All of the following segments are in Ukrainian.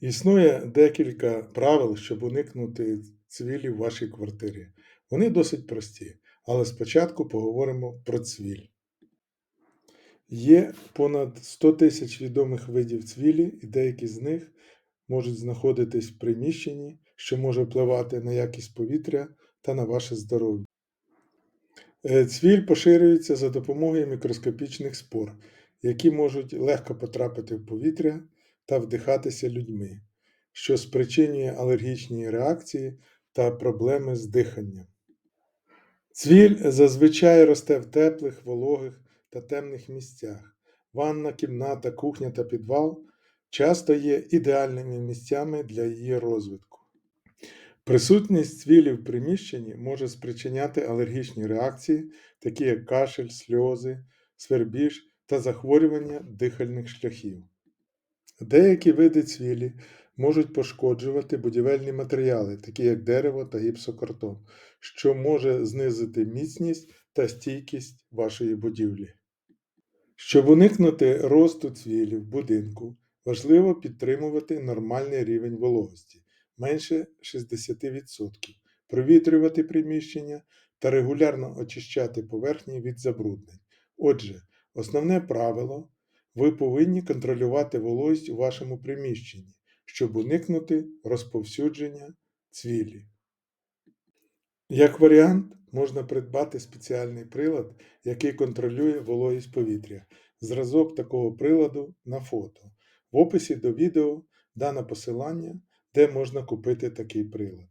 Існує декілька правил, щоб уникнути цвілі в вашій квартирі. Вони досить прості, але спочатку поговоримо про цвіль. Є понад 100 тисяч відомих видів цвілі, і деякі з них можуть знаходитись в приміщенні, що може впливати на якість повітря та на ваше здоров'я. Е, Цвіль поширюється за допомогою мікроскопічних спор, які можуть легко потрапити в повітря та вдихатися людьми, що спричинює алергічні реакції та проблеми з диханням. Цвіль зазвичай росте в теплих, вологих та темних місцях. Ванна, кімната, кухня та підвал часто є ідеальними місцями для її розвитку. Присутність цвілі в приміщенні може спричиняти алергічні реакції, такі як кашель, сльози, свербіж та захворювання дихальних шляхів. Деякі види цвілі можуть пошкоджувати будівельні матеріали, такі як дерево та гіпсокартон, що може знизити міцність та стійкість вашої будівлі. Щоб уникнути росту цвілі в будинку, важливо підтримувати нормальний рівень вологості менше 60%, провітрювати приміщення та регулярно очищати поверхні від забруднень. Отже, основне правило ви повинні контролювати вологість у вашому приміщенні, щоб уникнути розповсюдження цвілі. Як варіант, можна придбати спеціальний прилад, який контролює вологість повітря. Зразок такого приладу на фото. В описі до відео дано посилання, де можна купити такий прилад.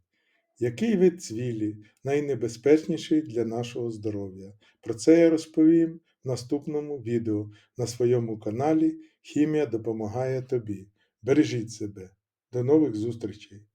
Який вид цвілі найнебезпечніший для нашого здоров'я? Про це я розповім наступному відео на своєму каналі Хімія допомагає тобі. Бережіть себе. До нових зустрічей!